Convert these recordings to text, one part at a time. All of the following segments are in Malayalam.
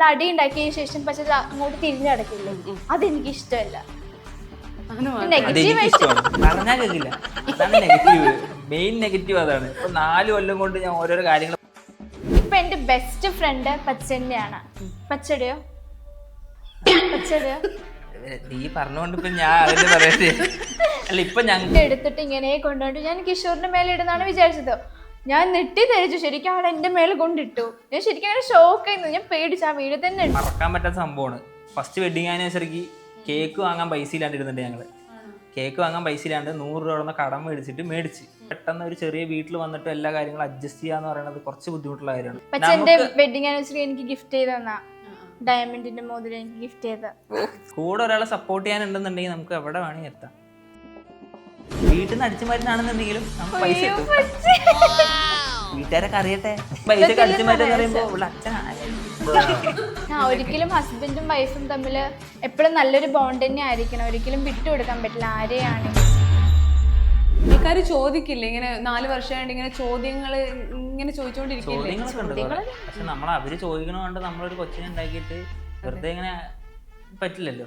നമ്മൾ അടി ഉണ്ടാക്കിയ ശേഷം പക്ഷെ അങ്ങോട്ട് തിരിഞ്ഞടക്കില്ലേ അതെനിക്ക് ഇഷ്ടമല്ല പറഞ്ഞാൽ കേൾക്കില്ല. അതാണ് നെഗറ്റീവ് മെയിൻ നെഗറ്റീവ് അതാണ്. ഇപ്പൊ നാല് കൊല്ലം കൊണ്ട് ഞാൻ ഓരോരോ കാര്യങ്ങൾ ഇപ്പൊ എന്റെ ബെസ്റ്റ് ഫ്രണ്ട് പച്ചന്റെയാണ് പച്ചടിയോ പച്ചടിയോ നീ പറഞ്ഞുകൊണ്ട് ഇപ്പൊ ഞാൻ അതിന്റെ പറയട്ടെ അല്ല ഇപ്പൊ ഞങ്ങൾ എടുത്തിട്ട് ഇങ്ങനെ കൊണ്ടുപോയിട്ട് ഞാൻ കിഷോറിന്റെ മേലെ ഇടുന്നാണ് വിചാരിച്ചത്. ഞാൻ നെട്ടി തരിച്ചു ശരിക്കും ആൾ എന്റെ മേലെ കൊണ്ടിട്ടു. ഞാൻ ശരിക്കും അങ്ങനെ ഷോക്ക് ആയിരുന്നു. ഞാൻ പേടിച്ചു ആ വീട് തന്നെ. മറക്കാൻ പറ്റാത്ത സംഭവമാണ്. ഫസ്റ്റ് വെഡിങ് ആനിവേഴ്സറിക്ക് കേക്ക് വാങ്ങാൻ പൈസ ഇല്ലാണ്ടിരുന്നുണ്ട് ഞങ്ങൾ. കേക്ക് വാങ്ങാൻ പൈസ ഇല്ലാണ്ട് നൂറ് രൂപ കടം മേടിച്ചിട്ട് മേടിച്ച്. പെട്ടെന്ന് ഒരു ചെറിയ വീട്ടിൽ വന്നിട്ട് എല്ലാ കാര്യങ്ങളും അഡ്ജസ്റ്റ് ചെയ്യാന്ന് പറയുന്നത് കുറച്ച് ബുദ്ധിമുട്ടുള്ള കാര്യമാണ്. പക്ഷെ എന്റെ വെഡിങ് ആനിവേഴ്സറി എനിക്ക് ഗിഫ്റ്റ് ചെയ്ത് തന്നാ ഡയമണ്ടിന്റെ മോതിരം എനിക്ക് ഗിഫ്റ്റ് ചെയ്ത കൂടെ ഒരാളെ സപ്പോർട്ട് ചെയ്യാനുണ്ടെന്നുണ്ടെങ്കിൽ നമുക്ക് എവിടെ വേണമെങ്കിൽ എത്താം. വീട്ടിൽ നിന്ന് അടിച്ചു മരുന്നാണെന്നുണ്ടെങ്കിലും നമുക്ക് പൈസ കിട്ടും. വീട്ടുകാരൊക്കെ അറിയട്ടെ? പൈസ അടിച്ചു മരുന്ന് പറയുമ്പോൾ ഉള്ള അച്ഛനാണ് ആ ഒരിക്കലും ഹസ്ബൻഡും വൈഫും തമ്മിൽ എപ്പോഴും നല്ലൊരു ബോണ്ട് തന്നെ ആയിരിക്കണം. ഒരിക്കലും വിട്ടുകൊടുക്കാൻ പറ്റില്ല. ആരെയാണ്? ആൾക്കാർ ചോദിക്കില്ല? ഇങ്ങനെ നാല് വർഷമായിട്ട് ഇങ്ങനെ ചോദ്യങ്ങൾ ഇങ്ങനെ ചോദിച്ചുകൊണ്ടിരിക്കില്ലേ ചോദ്യങ്ങളൊക്കെ ഉണ്ട് കുറെ. പക്ഷെ നമ്മൾ അവർ ചോദിക്കണോണ്ട് നമ്മളൊരു കൊച്ചിനെ ഉണ്ടാക്കിയിട്ട് വെറുതെ ഇങ്ങനെ പറ്റില്ലല്ലോ.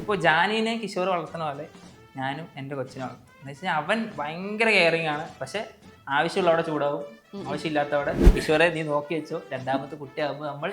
ഇപ്പൊ ജാനീനെ കിഷോർ വളർത്തണ പോലെ ഞാനും എന്റെ കൊച്ചിനെ വളർത്തും എന്ന് വെച്ചാൽ അവൻ ഭയങ്കര കെയറിങ് ആണ്. പക്ഷെ ആവശ്യമുള്ളവിടെ ചൂടാവും. ആവശ്യമില്ലാത്തവിടെ ഈശ്വരെ നീ നോക്കി വെച്ചോ. രണ്ടാമത്തെ കുട്ടിയാകുമ്പോൾ നമ്മൾ